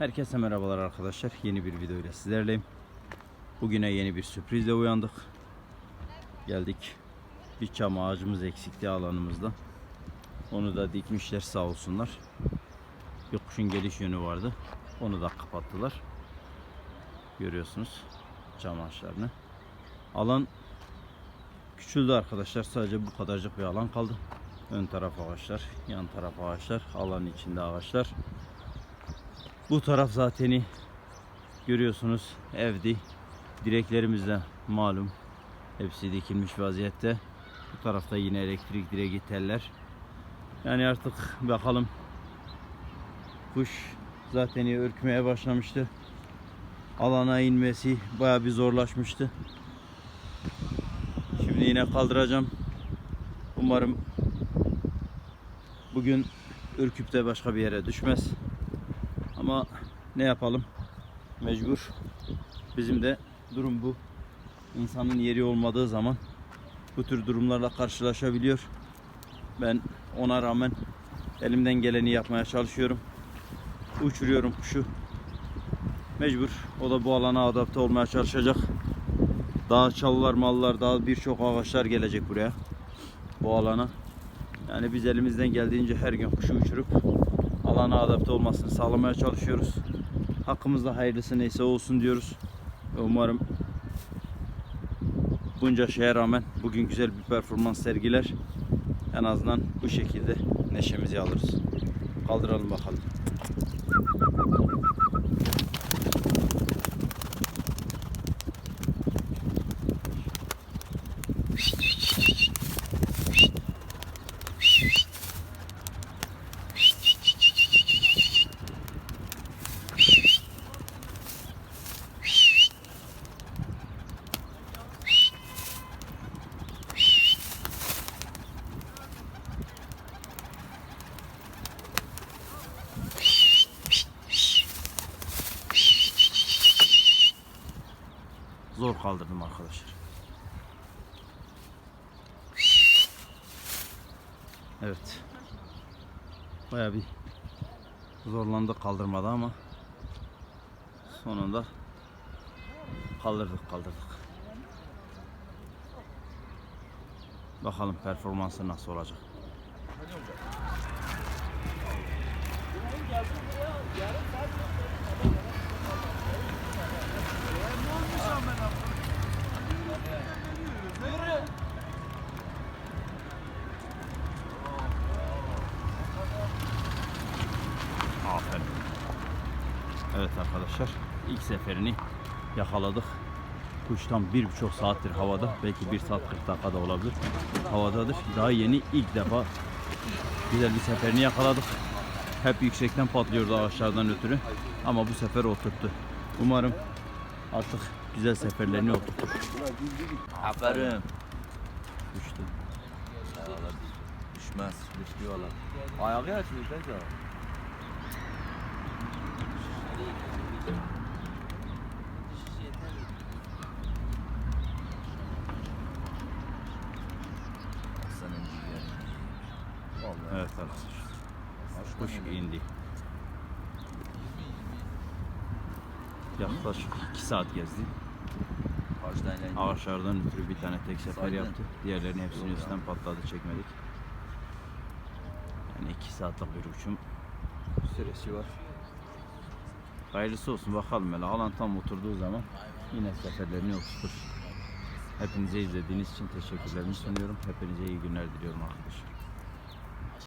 Herkese merhabalar arkadaşlar. Yeni bir video ile sizlerleyim. Bugüne yeni bir sürprizle uyandık. Geldik. Bir çam ağacımız eksikti alanımızda. Onu da dikmişler sağ olsunlar. Bir geliş yönü vardı. Onu da kapattılar. Görüyorsunuz çam ağaçlarını. Alan küçüldü arkadaşlar. Sadece bu kadarcık bir alan kaldı. Ön taraf ağaçlar, yan taraf ağaçlar, alan içinde ağaçlar. Bu taraf zateni görüyorsunuz evdi. Direklerimiz de malum hepsi dikilmiş vaziyette. Bu tarafta yine elektrik direği teller. Yani artık bakalım kuş zaten ürkmeye başlamıştı. Alana inmesi baya bir zorlaşmıştı. Şimdi yine kaldıracağım. Umarım bugün ürküp de başka bir yere düşmez. Ama ne yapalım? Mecbur. Bizim de durum bu. İnsanın yeri olmadığı zaman bu tür durumlarla karşılaşabiliyor. Ben ona rağmen elimden geleni yapmaya çalışıyorum. Uçuruyorum kuşu. Mecbur. O da bu alana adapte olmaya çalışacak. Daha çalılar mallar, daha birçok ağaçlar gelecek buraya. Bu alana. Yani biz elimizden geldiğince her gün kuşu uçurup alana adapte olmasını sağlamaya çalışıyoruz. Hakkımızda hayırlısı neyse olsun diyoruz. Umarım bunca şeye rağmen bugün güzel bir performans sergiler. En azından bu şekilde neşemizi alırız. Kaldıralım bakalım. Zor kaldırdım arkadaşlar. Evet. Baya bir zorlandı kaldırmada ama sonunda kaldırdık kaldırdık. Bakalım performansı nasıl olacak. Aferin. Evet arkadaşlar ilk seferini yakaladık. Kuş tam bir buçuk saattir havada. Belki bir saat 40 dakikada olabilir. Havadadır. Daha yeni ilk defa güzel bir seferini yakaladık. Hep yüksekten patlıyordu ağaçlardan ötürü. Ama bu sefer oturttu. Umarım artık güzel seferlerini oturtur. Aferin. Düştü. Düşmez. Düştü valla. Ayağı açıyor Vallahi. Evet arkadaşlar. Kuş indi. Yaklaşık 2 saat gezdi. İndi. Ağaçlardan ötürü bir tane tek sefer Saydın. yaptı. Diğerlerini hepsini üstten patladı çekmedik. Yani 2 saatlik bir uçum. Süresi var. Hayırlısı olsun bakalım hele alan tam oturduğu zaman yine seferlerini oturtur. Hepinize izlediğiniz için teşekkürlerimi sunuyorum. Hepinize iyi günler diliyorum arkadaşlar.